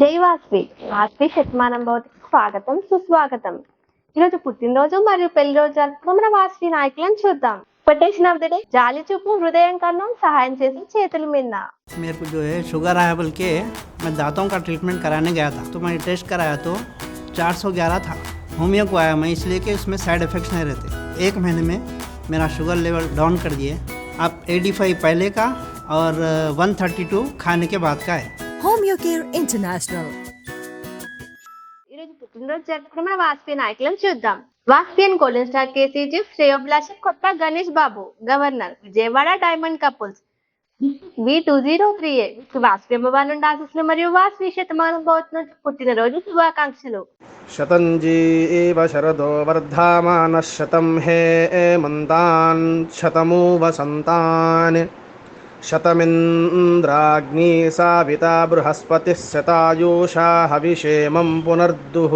జై వాస్వి వాస్వి శతమానం భవతికి స్వాగతం సుస్వాగతం ఈరోజు పుట్టినరోజు మరియు పెళ్లి రోజు జరుపుకున్న మన వాస్వి నాయకులను చూద్దాం కొటేషన్ ఆఫ్ ద డే జాలి చూపు హృదయం కన్నా సహాయం చేసి చేతుల మీద मेरे को जो है शुगर आया बोल के मैं दांतों का ट्रीटमेंट कराने गया था तो मैंने टेस्ट कराया तो 411 था होमियो को आया मैं इसलिए कि उसमें साइड इफ़ेक्ट्स नहीं रहते एक महीने में मेरा शुगर लेवल डाउन कर दिए अब 85 पहले का और अ, 132 खाने के बाद का है Homeo Care International. ఈరోజు పుట్టినరోజు జరుపుకున్న మన వాస్వి నాయకులను చూద్దాం వాస్పియన్ గోల్డెన్ స్టార్ కేసీజీ శ్రేయోభిలాష కొత్త Ganesh Babu governor Vijayawada diamond couples V two zero three A. Vasuki అమ్మవారి నుండి మరియు వాసుకి శతమానం భవత్ పుట్టినరోజు శుభాకాంక్షలు. శతంజీ ఏవ శరదో వర్ధమాన శతం హే మంతాన్ శతమూ వసంతాన్ శతమింద్రాగ్ని సావిత బృహస్పతి శతాయూషా హవిషేమం పునర్దుః.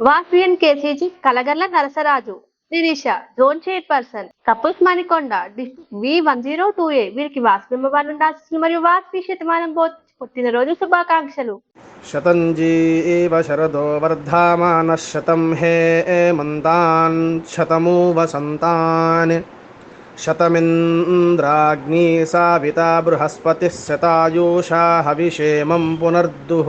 Vasavian KCG Kalagalla Narasaraju. Sirisha zone chairperson couples Manikonda V one zero two A. వీరికి వాసుబింబవాలు ఆశిస్సులు మరియు వాస్పీ శతమానం బోధ్ పుట్టినరోజు శుభాకాంక్షలు. శతంజీ ఏవ శరదో వర్ధమాన శతం హే మంతాన్ శతమూ వసంతాన్ శతమింద్రాగ్ని సావిత బృహస్పతి శతాయూషా హవిషేమం పునర్దుః.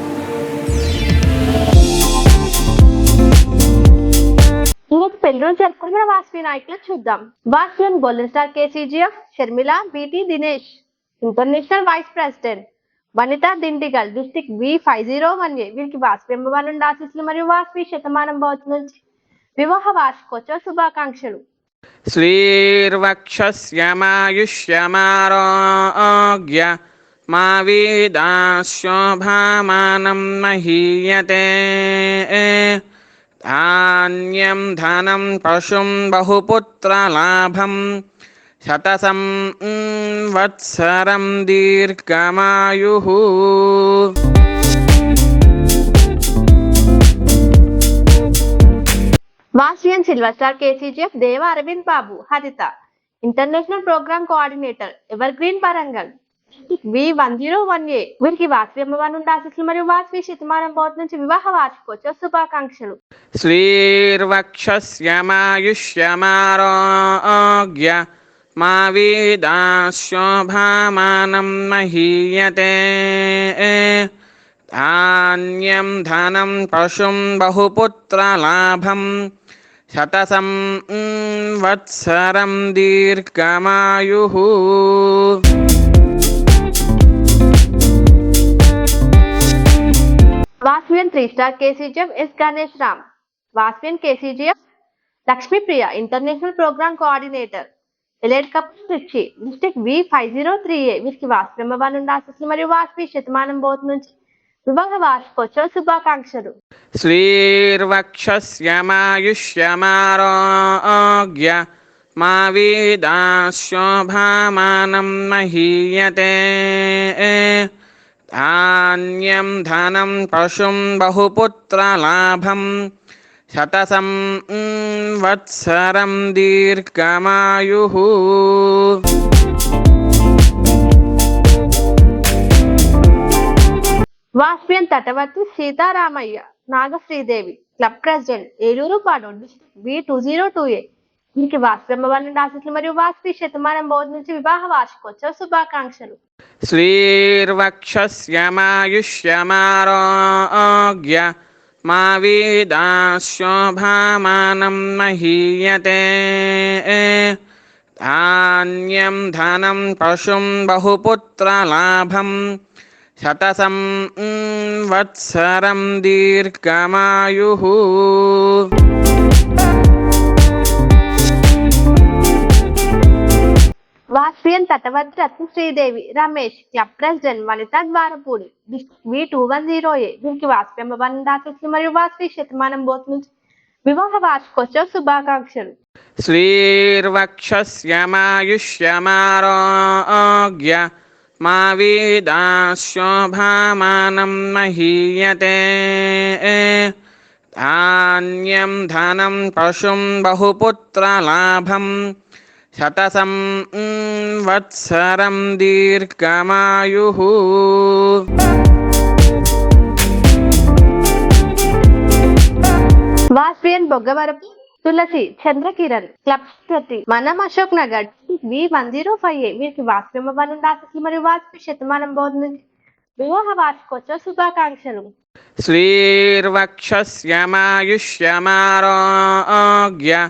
సెల్యూన్ జరుపుకున్న వాస్వి నాయకుల చూద్దాం Vasavian golden star KCGF Sharmila BT Dinesh international vice president Vanitha Dindigul district V five zero one A వీరికి బాష్పీంభవాల నుండి ఆశీస్సులు మరియు వాస్పీ శతమానం భవతి నుంచి వివాహ వార్షికోత్సవ శుభాకాంక్షలు శ్రీర్వక్షమాయుష్యమారోగ్య మా వీదాశోభామానం మహీయతే ధాన్యం ధనం పశుం బహుపుత్రలాభం శతసం వత్సరం దీర్ఘమాయు. వాసియన్ silver star KCGF Deva Arvind Babu Haritha. International program coordinator evergreen Warangal V one zero one A. వీరికి వాసవి అమ్మవారి నుండి ఆశీస్సులు మరియు వాసవి శతమానం బోధ నుంచి వివాహ వార్షికోత్సవ శుభాకాంక్షలు. శ్రీర్వక్షమాయుష్యమారోగ్య మా వీదాశోభామానం మహీయతే. ధాన్యం ధనం పశుం బహుపుత్రలాభం శతసం వత్సరం దీర్ఘమాయు. Three star KCGF S Ganesh Ram Vasavian KCGF Lakshmipriya international program coordinator elite cup రిక్షి district V five zero three A వీరికి వాస్పి అమ్మవారి నుండి మరియు వాస్పి శతమానం బోత్ నుంచి శుభంగా వార్షికోత్సవ శుభాకాంక్షలు. శ్రీర్వక్షమాయుష్యమారోగ్య మా వీదాశోభామానం మహీయతే. ధాన్యం ధనం పశుం బహుపుత్రలాభం శతసం వత్సరం దీర్ఘమాయు వాస్ప్యం తటవర్తి సీతారామయ్య నాగశ్రీదేవి క్లబ్ ప్రెసిడెంట్ ఏలూరు పాడు B two zero two A. మీకు వాసుబ్రహ్మవర్ణం రాశితులు మరియు వాస్తి శతమానం బోధ నుంచి వివాహ వార్షికోత్సవ శుభాకాంక్షలు. శ్రీర్వక్షమాయుష్యమారోగ్య మా వీదాశోభామానం మహీయతే. ధాన్యం ధనం పశుం బహుపుత్రలాభం శతసం వత్సరం దీర్ఘమాయు. Vasavian తటవద్ Ratna Sridevi. Ramesh club president Vanitha Dwarapudi. V two one zero A వీరికి వాస్పి అమ్మవారిని దాచొచ్చి మరియు వాస్పి శతమానం బోత్ నుంచి. వివాహ వార్షికోత్సవ శుభాకాంక్షలు. శ్రీర్వక్షమాయుష్యమారోగ్య మా వీదాశోభామానం మహీయతే. ధాన్యం ధనం పశుం బహుపుత్రలాభం శతసం వత్సరం దీర్ఘమాయు. వాస్పియన్ బొగ్గవరపు తులసి చంద్రకిరణ్ క్లబ్ ప్రతి మనం Ashok Nagar. V one zero five A వీరికి వాస్పిమ వన్ ఆశిస్సులు మరియు వాస్పి శతమానం బోధన. వివాహ వార్షికోత్సవ శుభాకాంక్షలు. శ్రీర్వక్షమాయుష్యమారోగ్య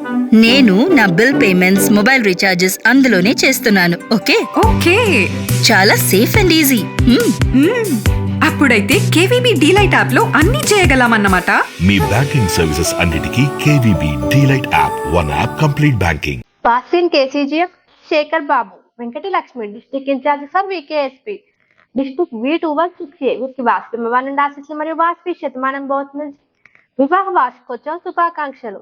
నేను నా బిల్ పేమెంట్స్ మొబైల్ రీఛార్జెస్ అందులోనే చేస్తున్నాను. ఓకే? ఓకే. చాలా సేఫ్ అండ్ ఈజీ. అప్పుడైతే కేవీబీ డీలైట్ యాప్లో అన్ని చేయగలమన్నమాట. మీ బ్యాంకింగ్ సర్వీసెస్ అన్నిటికీ KVB DeLight app one app complete banking. Vasavian KCGF Sekhar Babu Venkati Lakshmi district in charge for VKSP. District V two one six A వీరికి ఆశిస్సులు మరియు వాస్పి Shatamanam both నుంచి వివాహ వార్షికోత్సవ శుభాకాంక్షలు.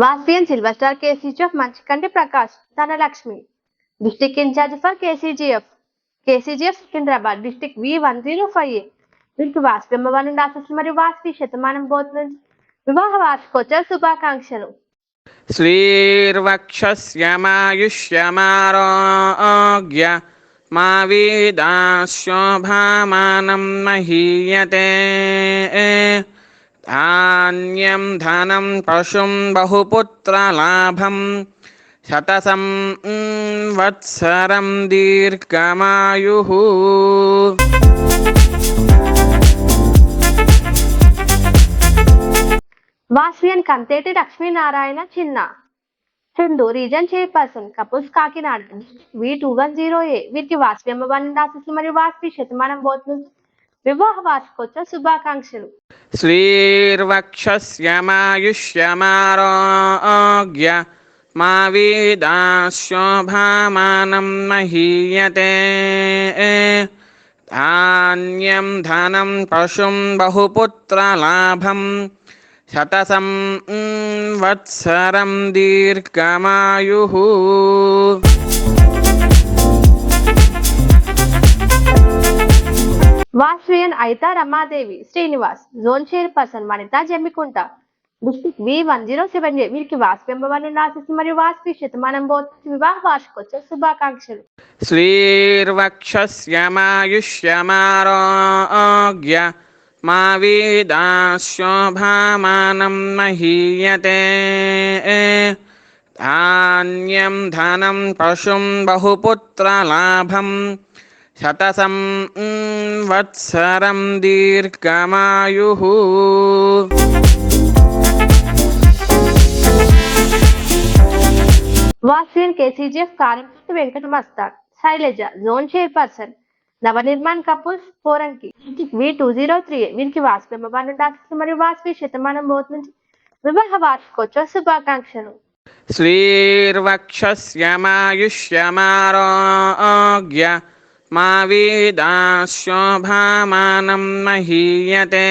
Vasavian silver star KC chief Manchikanti Prakash Dhanalakshmi district in charge for KCGF KCGF Secunderabad district V one zero five A వీరికి వాస్వి అమ్మవారి నుండి ఆశిస్తున్న మరియు వాస్వి శతమానం బోధన వివాహ వార్షికోత్సవ శుభాకాంక్షలు శ్రీర్వక్షమాయుష్యమారోగ్య మా వీదాశోభామానం మహీయతే ధాన్యం ధనం పశుం బహుపుత్రలాభం శతసం వత్సరం దీర్ఘమాయు వాస్వియన్ కంతేటి లక్ష్మీనారాయణ చిన్న రెండు region chairperson couples Kakinada V two one zero A వీటికి వాస్వి అమ్మవారిని దాసి మరియు వాస్వి శతమానం బోధ్ వివాహ వార్షికోత్సవ శుభాకాంక్షలు. శ్రీర్వక్షమాయుష్యమారోగ్య మా వీదాశోభామానం మహీయతే. ధాన్యం ధనం పశుం బహుపుత్రలాభం శతసం వత్సరం దీర్ఘమాయు. Vasavian Aitha Ramadevi Srinivas zone chairperson Vanitha Jammikunta. District V one zero seven J వీరికి వాస్వి ఎంబవారిని ఆశిస్తూ మరియు వాస్వి శతమానం బోధి వివాహ వార్షికోత్సవ శుభాకాంక్షలు. శ్రీర్వక్షమాయుష్యమారోగ్య మా వీదాశోభామానం మహీయతే. ధాన్యం ధనం పశుం బహుపుత్రలాభం శతసం వత్సరం దీర్ఘమాయు. వాసీర్ కేసీజీఎఫ్ కార్యదర్శి Venkata Mastan. Sailaja zone chairperson. Navnirman Kapoor ఫోరంకి వి టూ జీరో త్రీ వీరికి వాసవి అమ్మబాను డాక్టర్ మరియు వాసవి శతమానం బోత్ నుంచి వివాహ వార్షికోత్సవ శుభాకాంక్షలు. శ్రీర్వక్షమాయుష్యమారోగ్య మా వేదా మహీయతే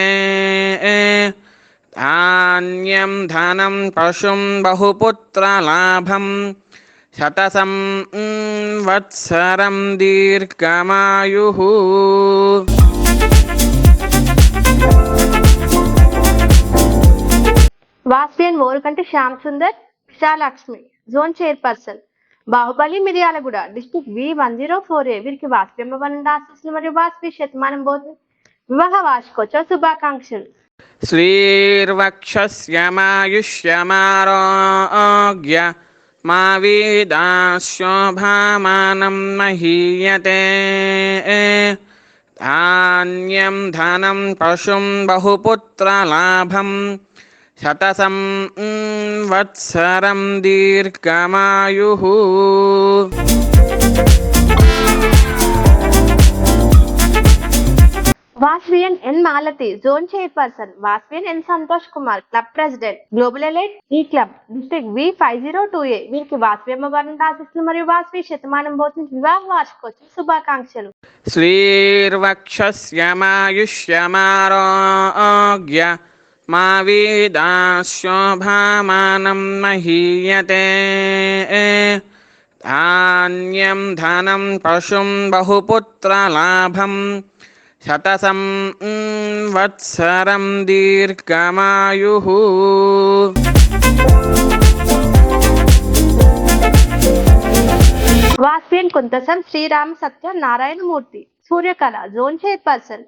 ధాన్యం ధనం పశుం బహుపుత్రలాభం శతసం వత్సరం దీర్ఘమాయు Vasavian Orukanti Shyam Sundar Visalakshi zone chairperson Baahubali Miryalaguda district V one zero four A. వీరికి వాస్పేమ వనండి ఆశీస్సులు మరియు వాస్పి శతమానం బోధన వివాహ వార్షికోత్సవ శుభాకాంక్షలు. శ్రీర్వక్షమాయుష్యమారోగ్య మా వీదాశోభామానం మహీయతే. ధాన్యం ధనం పశుం బహుపుత్రలాభం శతసం వత్సరం దీర్ఘమాయు. Vasavian N Malathi zone chairperson Vasavian N Santosh Kumar club president global elite ఈ club district V five zero two A. వీరికి వాస్వీయమ్మ వారిని ఆశిస్తులు మరియు వాస్వి శతమానం బోధించి వివాహ వార్షికోత్సవ శుభాకాంక్షలు. శ్రీర్వక్షమాయుష్యమారోగ్య మా వేదాశోభామానం మహీయతే ధాన్యం ధనం పశుం బహుపుత్రలాభం శతసం వత్సరం దీర్ఘమాయు వాస్విన్ కుంతసం శ్రీరామ సత్య నారాయణమూర్తి సూర్యకళ జోన్ చైర్పర్సన్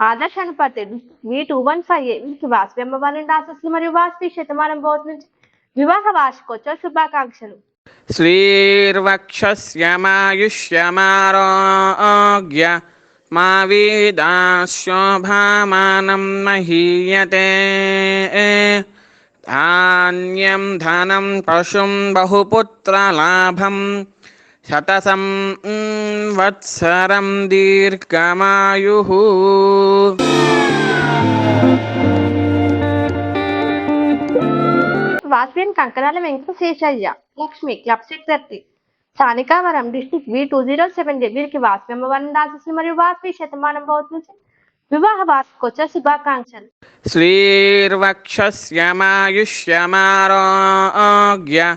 ఆదర్శాన్ని పత్రిక మీ టూ వన్ ఫైవ్ వీరికి వాసవి అమ్మవారి నుండి ఆశస్సులు మరియు వాసవి శతమానం బోధ నుంచి వివాహ వార్షికోత్సవ శుభాకాంక్షలు. శ్రీర్వక్షమాయుష్యమారోగ్య మా వీదాశోభామానం మహీయతే. ధాన్యం ధనం పశుం బహుపుత్రలాభం శతసం వత్సరం దీర్ఘమాయు వాస్విన్ Kankanala Venkata Seshaiah Lakshmi club secretary స్థానికావరం district V two zero seven వీరికి వాస్వి అమ్మవారిని దాసిస్తుంది మరియు వాస్వి శతమానం భవత్ వివాహ వార్తకొచ్చ శుభాకాంక్షలు శ్రీర్వక్షమాయుష్యమారోగ్య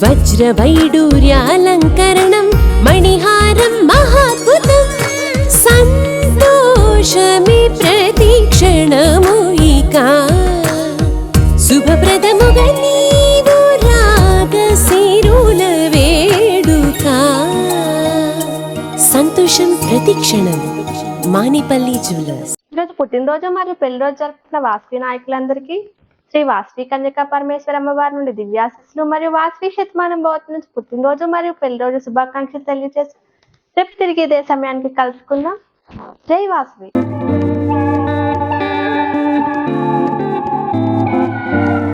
వజ్రవైడూర్యాలంకరణం మణిహారం మహాద్భుతం సంతోషమి ప్రతిక్షణము ఇక వేడుక సంతోషం ప్రతిక్షణం మానిపల్లి జ్యువెలర్స్ ఈరోజు పుట్టినరోజు మరియు పెళ్ళి రోజు జరుపుకున్న వాస్వి నాయకులందరికీ శ్రీ వాస్వి కన్యకా పరమేశ్వర అమ్మవారి నుండి దివ్యాశిస్సులు మరియు వాస్వి శతమానం భవతి నుంచి పుట్టినరోజు మరియు పెళ్ళి రోజు శుభాకాంక్షలు తెలియజేసి రేపు తిరిగి ఇదే సమయానికి కలుసుకుందాం. జై వాస్వి.